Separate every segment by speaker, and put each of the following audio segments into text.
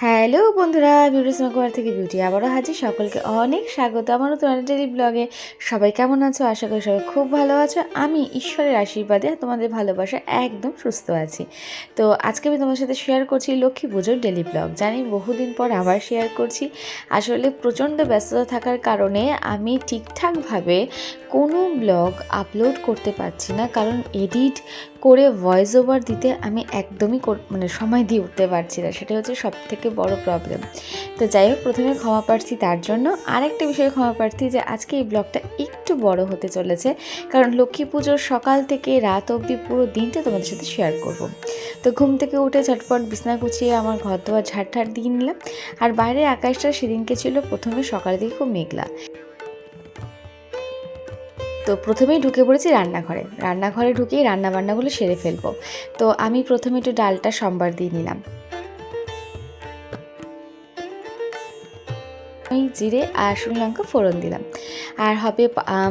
Speaker 1: Hà hello বন্ধুরা, beauty স্নোকুয়ার থেকে beauty আবারও হাজির। সকলকে অনেক স্বাগত। আমার নতুন ডেলি ব্লগে সবাই কেমন আছো? আশা করি সবাই খুব ভালো আছো। আমি ঈশ্বরের আশীর্বাদে তোমাদের ভালোবাসা একদম সুস্থ আছি। তো আজকে আমি তোমার সাথে শেয়ার করছি লক্ষ্মী পুজোর ডেলি ব্লগ জানি বহুদিন পর আবার শেয়ার করছি। আসলে প্রচণ্ড ব্যস্ততা থাকার কারণে আমি ঠিকঠাকভাবে কোনো ব্লগ আপলোড করতে পারছি না। কারণ এডিট করে ভয়েস ওভার দিতে আমি একদমই মানে সময় দিয়ে উঠতে পারছি না। সেটা হচ্ছে সব থেকে বড় প্রবলেম তো যাই হোক প্রথমে ক্ষমা প্রার্থী তার জন্য। আরেকটা বিষয়ে ক্ষমা প্রার্থী যে আজকে এই ব্লগটা একটু বড় হতে চলেছে, কারণ লক্ষ্মী পুজোর সকাল থেকে রাত অবধি পুরো দিনটা তোমাদের সাথে শেয়ার করব। তো ঘুম থেকে উঠে ঝটপট বিছনা গুছিয়ে আমার ঘর দোয়ার ঝাড় দিয়ে নিলাম। আর বাইরের আকাশটা সেদিনকে ছিল প্রথমে সকাল দিকে খুব মেঘলা। তো প্রথমেই ঢুকে পড়েছি রান্নাঘরে। রান্নাঘরে ঢুকেই রান্নাবান্নাগুলো সেরে ফেলব। তো আমি প্রথমে একটু ডালটা সম্বার দিয়ে নিলাম। জিরে আর শুকনো লঙ্কা ফোড়ন দিলাম। আর হবে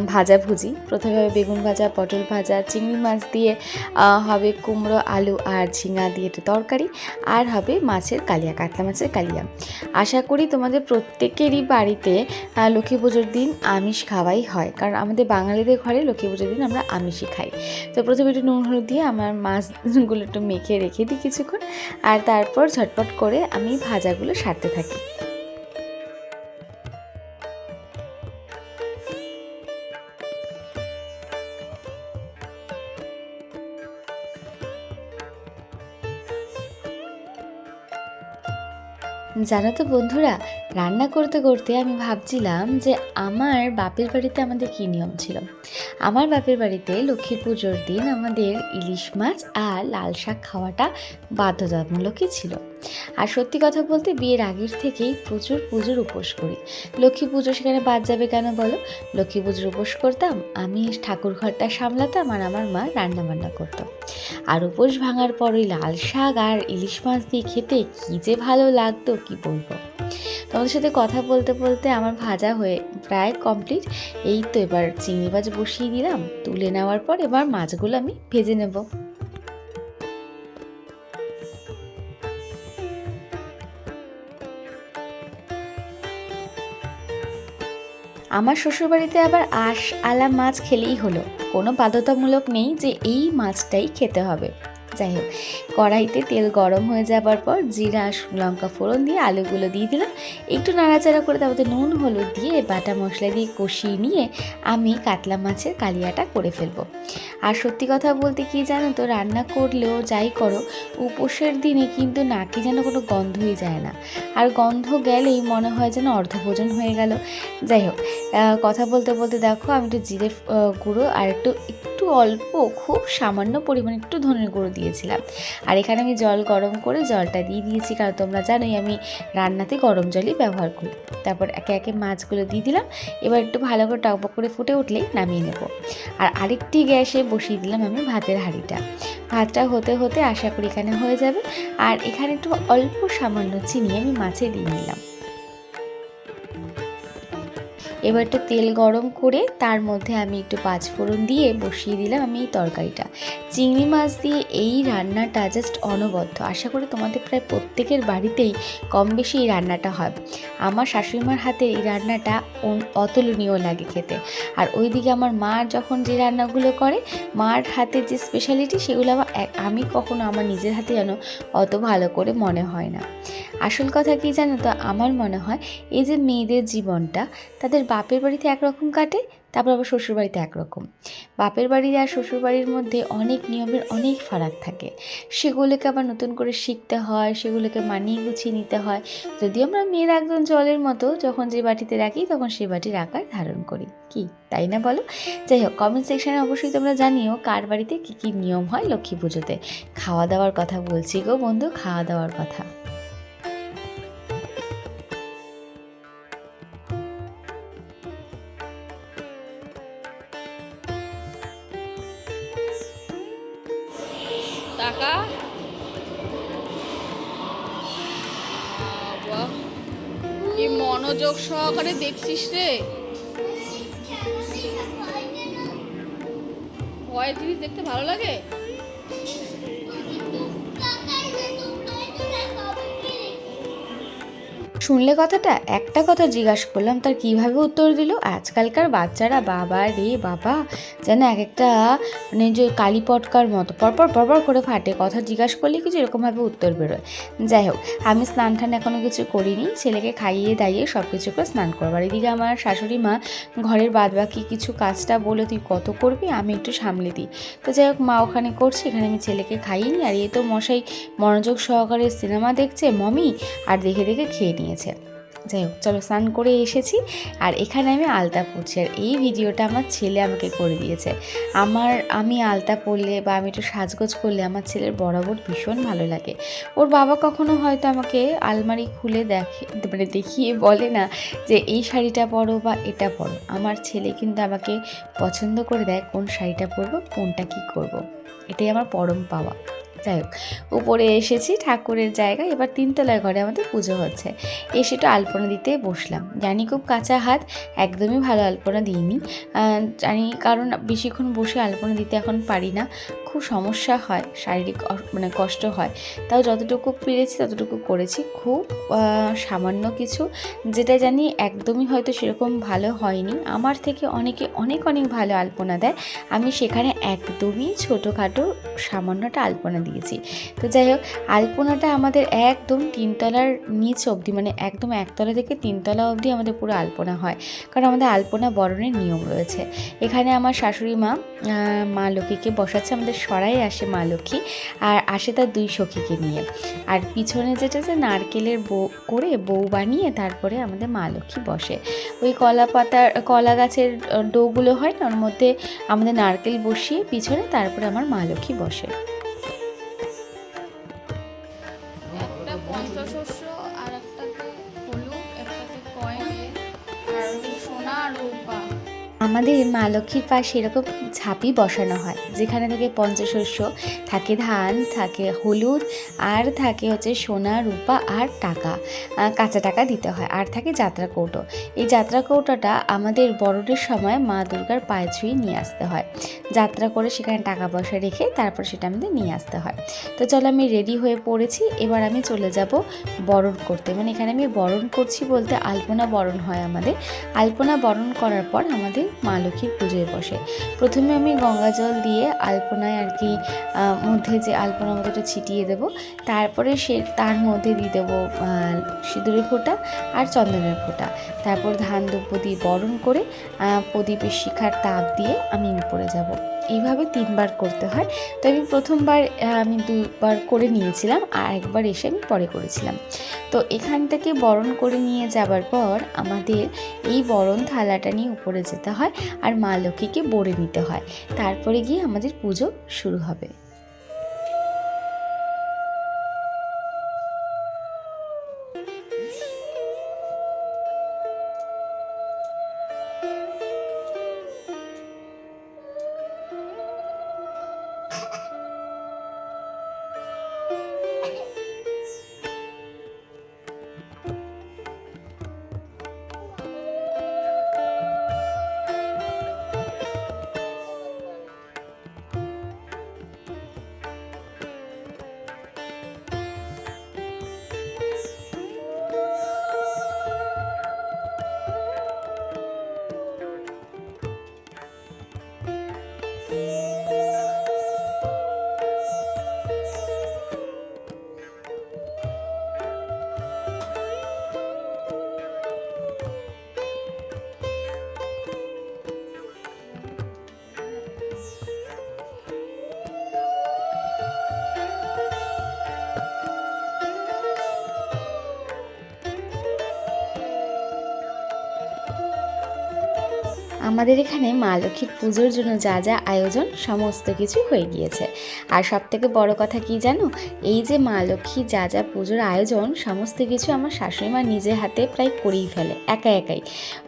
Speaker 1: ভাজা ভুজি। প্রথমে হবে বেগুন ভাজা, পটল ভাজা, চিংড়ি মাছ দিয়ে হবে কুমড়ো, আলু আর ঝিঙা দিয়ে একটু তরকারি। আর হবে মাছের কালিয়া, কাতলা মাছের কালিয়া। আশা করি তোমাদের প্রত্যেকেরই বাড়িতে লক্ষ্মী পুজোর দিন আমিষ খাওয়াই হয়। কারণ আমাদের বাঙালিদের ঘরে লক্ষ্মী পুজোর দিন আমরা আমিষই খাই। তো প্রথমে একটু নুন, হলুদ দিয়ে আমার মাছগুলো একটু মেখে রেখে দিই কিছুক্ষণ। আর তারপর ঝটপট করে আমি ভাজাগুলো সারতে থাকি। জানো তো বন্ধুরা, রান্না করতে করতে আমি ভাবছিলাম যে আমার বাপের বাড়িতে আমাদের কী নিয়ম ছিল? আমার বাপের বাড়িতে লক্ষ্মী পুজোর দিন আমাদের ইলিশ মাছ আর লাল শাক খাওয়াটা বাধ্যতামূলকই ছিল। আর সত্যি কথা বলতে বিয়ের আগের থেকেই প্রচুর পুজোর উপোস করি। লক্ষ্মী পুজো সেখানে বাদ যাবে কেন বলো? লক্ষ্মী পুজোর উপোস করতাম, আমি ঠাকুর ঘরটা সামলাতাম আর আমার মা রান্না বান্না করতো। আর উপোস ভাঙার পর ওই লাল শাক আর ইলিশ মাছ দিয়ে খেতে কী যে ভালো লাগতো, কি বলব? তোমাদের সাথে কথা বলতে বলতে আমার ভাজা হয়ে প্রায় কমপ্লিট এই তো এবার চিংড়ি মাছ বসিয়ে দিলাম। তুলে নেওয়ার পর এবার মাছগুলো আমি ভেজে নেব। আমার শ্বশুরবাড়িতে আবার আশ, আলা মাছ খেলেই হলো। কোনো বাধ্যতামূলক নেই যে এই মাছটাই খেতে হবে। যাই হোক, কড়াইতে তেল গরম হয়ে যাবার পর জিরা লঙ্কা ফোড়ন দিয়ে আলুগুলো দিয়ে দিলাম। একটু নাড়াচাড়া করে তারপরে নুন, হলুদ দিয়ে বাটা মশলা দিয়ে কষিয়ে নিয়ে আমি কাতলা মাছের কালিয়াটা করে ফেলব। আর সত্যি কথা বলতে কি জানো তো, রান্না করলেও যাই করো, উপোসের দিনে কিন্তু নাকি যেন কোনো গন্ধই যায় না। আর গন্ধ গেলেই মনে হয় যেন অর্ধভোজন হয়ে গেল। যাই হোক কথা বলতে বলতে দেখো, আমি একটু জিরে গুঁড়ো আর একটু অল্প, খুব সামান্য পরিমাণে একটু ধনের গুঁড়ো দিয়েছিলাম। আর এখানে আমি জল গরম করে জলটা দিয়ে দিয়েছি, কারণ তোমরা জানোই আমি রান্নাতে গরম জলই ব্যবহার করি। তারপর একে একে মাছগুলো দিয়ে দিলাম, এবার একটু ভালো করে টকবক করে ফুটে উঠলেই নামিয়ে নেব। আর আরেকটি গ্যাসে বসিয়ে দিলাম আমি ভাতের হাঁড়িটা। ভাতটা হতে হতে আশা করি এখানে হয়ে যাবে। আর এখানে একটু অল্প সামান্য চিনি আমি মাছে দিয়ে নিলাম। এবার একটু তেল গরম করে তার মধ্যে আমি একটু পাঁচফোড়ন দিয়ে বসিয়ে দিলাম আমি এই তরকারিটা। চিংড়ি মাছ দিয়ে এই রান্নাটা জাস্ট অনবদ্য। আশা করি তোমাদের প্রায় প্রত্যেকের বাড়িতেই কম বেশি এই রান্নাটা হয়। আমার শাশুড়িমার হাতে এই রান্নাটা অতুলনীয় লাগে খেতে। আর ওইদিকে আমার মা যখন যে রান্নাগুলো করে, মার হাতে যে স্পেশালিটি সেগুলো আবার আমি কখনো আমার নিজের হাতে যেন অত ভালো করে মনে হয় না। আসল কথা কি জানো তো? আমার মনে হয় এই যে মেয়েদের জীবনটা, তাদের বাপের বাড়িতে একরকম কাটে, তারপর আবার শ্বশুরবাড়িতে একরকম। বাপের বাড়ি আর শ্বশুরবাড়ির মধ্যে অনেক নিয়মের অনেক ফারাক থাকে। সেগুলোকে আবার নতুন করে শিখতে হয়, সেগুলোকে মানিয়ে গুছিয়ে নিতে হয়। যদি আমরা মেয়ের একজন জলের মতো, যখন যে বাটিতে রাখি, তখন সেই বাটির আকার ধারণ করি। কি, তাই না বলো? যাই হোক কমেন্ট সেকশানে অবশ্যই তোমরা জানিও কার বাড়িতে কী কী নিয়ম হয় লক্ষ্মী পুজোতে। খাওয়া দাওয়ার কথা বলছি গো বন্ধু, খাওয়া দাওয়ার কথা।
Speaker 2: মনোযোগ সহকারে দেখছিস রে। ভয়ের জিনিস দেখতে ভালো লাগে?
Speaker 1: শুনলে কথাটা? একটা কথা জিজ্ঞাসা করলাম, তার কীভাবে উত্তর দিল? আজকালকার বাচ্চারা, বাবা রে বাবা, যেন এক একটা মানে যে কালী পটকার মতো পরপর পরপর করে ফাটে। কথা জিজ্ঞাসা করলে কিছু এরকমভাবে উত্তর বেরোয়। যাই হোক, আমি স্নান টান এখনও কিছু করিনি। ছেলেকে খাইয়ে দাইয়ে সব কিছু করে স্নান করবার এদিকে আমার শাশুড়ি মা ঘরের বাদ বাকি কিছু কাজটা বলে, তুই কত করবি? আমি একটু সামলে দিই। তো যাই হোক, মা ওখানে করছে, এখানে আমি ছেলেকে খাইয়ে নিই। আর এ তো মশাই মনোযোগ সহকারে সিনেমা দেখছে, মমি, আর দেখে দেখে খেয়ে নিয়েছে। যাই হোক, চলো স্নান করে এসেছি। আর এখানে আমি আলতা পরছি। আর এই ভিডিওটা আমার ছেলে আমাকে করে দিয়েছে। আমার, আমি আলতা পরলে বা আমি একটু সাজগোজ করলে আমার ছেলের বরাবর ভীষণ ভালো লাগে। ওর বাবা কখনো হয়তো আমাকে আলমারি খুলে দেখে মানে দেখিয়ে বলে না যে এই শাড়িটা পরো বা এটা পরো। আমার ছেলে কিন্তু আমাকে পছন্দ করে দেয় কোন শাড়িটা পরবো, কোনটা কি করব। এটাই আমার পরম পাওয়া। যাই হোক, উপরে এসেছি, ঠাকুরের জায়গায়। এবার তিনতলার ঘরে আমাদের পুজো হচ্ছে। এসে একটু আলপনা দিতে বসলাম। জানি খুব কাঁচা হাত, একদমই ভালো আলপনা দিইনি। জানি কারণ বেশিক্ষণ বসে আলপনা দিতে এখন পারি না। খুব সমস্যা হয়, শারীরিক মানে কষ্ট হয়, তাও যতটুকু পেরেছি ততটুকু করেছি। খুব সামান্য কিছু, যেটা জানি একদমই হয়তো সেরকম ভালো হয়নি। আমার থেকে অনেকে অনেক অনেক ভালো আলপনা দেয়। আমি সেখানে একদমই ছোটোখাটো সামান্যটা আলপনা দিয়েছি। তো যাই হোক, আলপনাটা আমাদের একদম তিনতলার নিচ অবধি মানে একদম একতলা থেকে তিনতলা অবধি আমাদের পুরো আলপনা হয়। কারণ আমাদের আলপনা বরণের নিয়ম রয়েছে। এখানে আমার শাশুড়ি মা মা লক্ষ্মীকে বসাচ্ছে, আমাদের সরাই আসে মা লক্ষ্মী আর আসে তার দুই সখীকে নিয়ে। আর পিছনে যেটা যে নারকেলের বউ করে বউ বানিয়ে তারপরে আমাদের মা লক্ষ্মী বসে। ওই কলা পাতার, কলা গাছের ডোগুলো হয় না, ওর মধ্যে আমাদের নারকেল বসিয়ে পিছনে তারপরে আমার মা লক্ষ্মী বসে। আমাদের মা লক্ষ্মীর পাশে এরকম ঝাঁপি বসানো হয়, যেখানে থেকে পঞ্চশস্য, থাকে ধান, থাকে হলুদ, আর থাকে হচ্ছে সোনা, রূপা আর টাকা কাঁচা টাকা দিতে হয়, আর থাকে যাত্রা কৌটো। এই যাত্রা কৌটোটা আমাদের বড়দের সময় মা দুর্গার পায়ে ছুঁয়ে নিয়ে আসতে হয়। যাত্রা করে সেখানে টাকা পয়সা রেখে তারপর সেটা আমাদের নিয়ে আসতে হয়। তো চলো আমি রেডি হয়ে পড়েছি, এবার আমি চলে যাব বরণ করতে। মানে এখানে আমি বরণ করছি বলতে আলপনা বরণ হয় আমাদের। আলপনা বরণ করার পর আমাদের মা লক্ষ্মীর পুজোয় বসে। প্রথমে আমি গঙ্গা জল দিয়ে আলপনায় আর কি মধ্যে যে আলপনা মতোটা ছিটিয়ে দেব, তারপরে সে, তার মধ্যে দিয়ে দেবো সিঁদুরের ফোঁটা আর চন্দনের ফোঁটা। তারপর ধান দ্রব্য দিয়ে বরণ করে প্রদীপের শিখার তাপ দিয়ে আমি উপরে যাব। এইভাবে তিনবার করতে হয়। তো আমি প্রথমবার আমি দুবার করে নিয়েছিলাম আর একবার এসে আমি পরে করেছিলাম। তো এখান থেকে বরণ করে নিয়ে যাবার পর আমাদের এই বরণ থালাটা নিয়ে উপরে যেতে হয় আর মা লক্ষ্মীকে বরে নিতে হয়। তারপরে গিয়ে আমাদের পুজো শুরু হবে। আমাদের এখানে মা লক্ষ্মীর পুজোর জন্য যা যা আয়োজন সমস্ত কিছু হয়ে গিয়েছে। আর সব থেকে বড় কথা কি জানো? এই যে মা লক্ষ্মী যা যা পুজোর আয়োজন সমস্ত কিছু আমার শাশুড়ি মা নিজে হাতে প্রায় করেই ফেলে, একা একাই।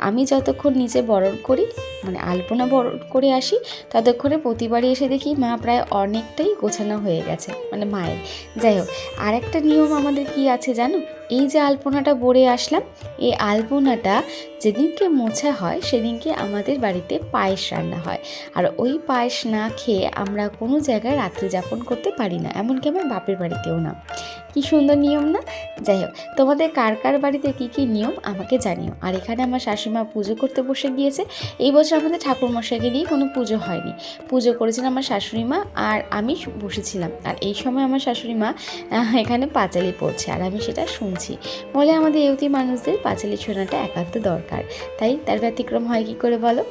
Speaker 1: আমি যতক্ষণ নিজে বরণ করি মানে আলপনা বরণ করে আসি, ততক্ষণে প্রতিবারই এসে দেখি মা প্রায় অনেকটাই গোছানো হয়ে গেছে মানে মায়ের। যাই হোক আর একটা নিয়ম আমাদের কি আছে জানো? এই যে আলপনাটা বড়ে আসলাম, এই আলপনাটা যেদিনকে মোছা হয়, সেদিনকে আমাদের বাড়িতে পায়েস রান্না হয়। আর ওই পায়েস না খেয়ে আমরা কোনো জায়গায় রাত্রি যাপন করতে পারি না, এমনকি আমার বাপের বাড়িতেও না। কি সুন্দর নিয়ম না? যাই হোক, তোমাদের কার কার বাড়িতে কী কী নিয়ম আমাকে জানিও। আর এখানে আমার শাশুড়িমা পুজো করতে বসে গিয়েছে। এই বছর আমাদের ঠাকুরমশাইকে দিয়ে কোনো পুজো হয়নি। পুজো করেছেন আমার শাশুড়ি মা আর আমি বসেছিলাম। আর এই সময় আমার শাশুড়ি মা এখানে পাঁচালি পড়ছে। আর আমি সেটা শুনছি। বলে আমাদের ইউতি মানুষদের পাঁচালি শোনাটা একান্ত দরকার। তাই তার ব্যতিক্রম হয় কি করে বলো?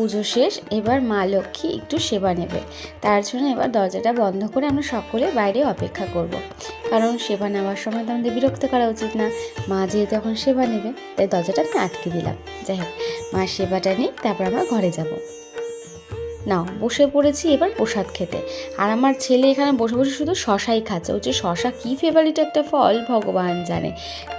Speaker 1: পুজো শেষ, এবার মা লক্ষ্মী একটু সেবা নেবে। তার জন্য এবার দরজাটা বন্ধ করে আমরা সকলে বাইরে অপেক্ষা করব। কারণ সেবা নেওয়ার সময় তো আমাদের বিরক্ত করা উচিত না। মা যেহেতু এখন সেবা নেবে, তাই দরজাটা আমি আটকে দিলাম। যাই হোক, মা সেবাটা নিই তারপর আমরা ঘরে যাব। নাও, বসে পড়েছি এবার প্রসাদ খেতে। আর আমার ছেলে এখানে বসে বসে শুধু শশাই খাচ্ছে। হচ্ছে শশা কী ফেভারিট একটা ফল, ভগবান জানে।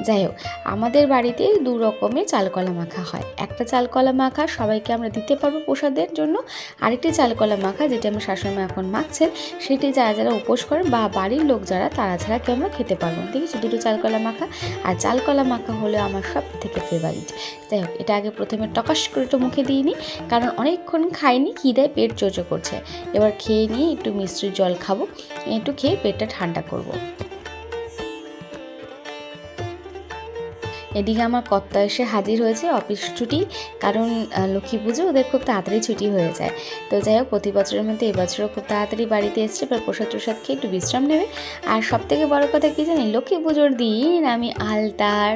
Speaker 1: যাই হোক, আমাদের বাড়িতে দু রকমের চালকলা মাখা হয়। একটা চালকলা মাখা সবাইকে আমরা দিতে পারব প্রসাদের জন্য। আরেকটি চালকলা মাখা যেটি আমার শাশুড়িমা এখন মাখছেন, সেটি যারা যারা উপোস করেন বা বাড়ির লোক যারা, তারা ছাড়া কেউ আমরা খেতে পারব না। ঠিক আছে দুটো চালকলা মাখা। আর চালকলা মাখা হলো আমার সব থেকে ফেভারিট যাই হোক, এটা আগে প্রথমে টকাশ করে একটু মুখে দিইনি কারণ অনেকক্ষণ খাইনি, খিদায় পেট চোচো করছে। এবার খেয়ে নিয়ে একটু মিষ্টির জল খাব, একটু খেয়ে পেটটা ঠান্ডা করব। এদিকে আমার কর্তা এসে হাজির হয়েছে অফিস ছুটি, কারণ লক্ষ্মী পুজো ওদের খুব তাড়াতাড়ি ছুটি হয়ে যায়। তো যাই হোক, প্রতি বছরের মধ্যে এবছরও খুব তাড়াতাড়ি বাড়িতে এসছে, এবার প্রসাদ টসাদ খেয়ে একটু বিশ্রাম নেবে। আর সব থেকে বড় কথা কী জানি লক্ষ্মী পুজোর দিন আমি আলতার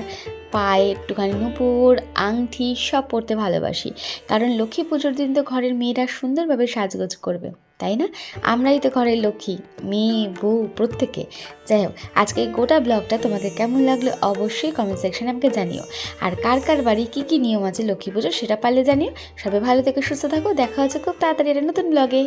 Speaker 1: পায়ে একটুখানি নুপুর আংটি সব পরতে ভালোবাসি। কারণ লক্ষ্মী পুজোর দিন তো ঘরের মেয়েরা সুন্দরভাবে সাজগোজ করবে, তাই না? আমরাই তো ঘরের লক্ষ্মী, মেয়ে, বউ, প্রত্যেকে। যাই হোক, আজকে এই গোটা ব্লগটা তোমাদের কেমন লাগল অবশ্যই কমেন্ট সেকশনে আমাকে জানিও। আর কার কার বাড়ি কী কী নিয়ম আছে লক্ষ্মী পুজো সেটা পারলে জানিও। সবাই ভালো থেকে, সুস্থ থাকো, দেখা হচ্ছে খুব তাড়াতাড়ি একটা নতুন ব্লগে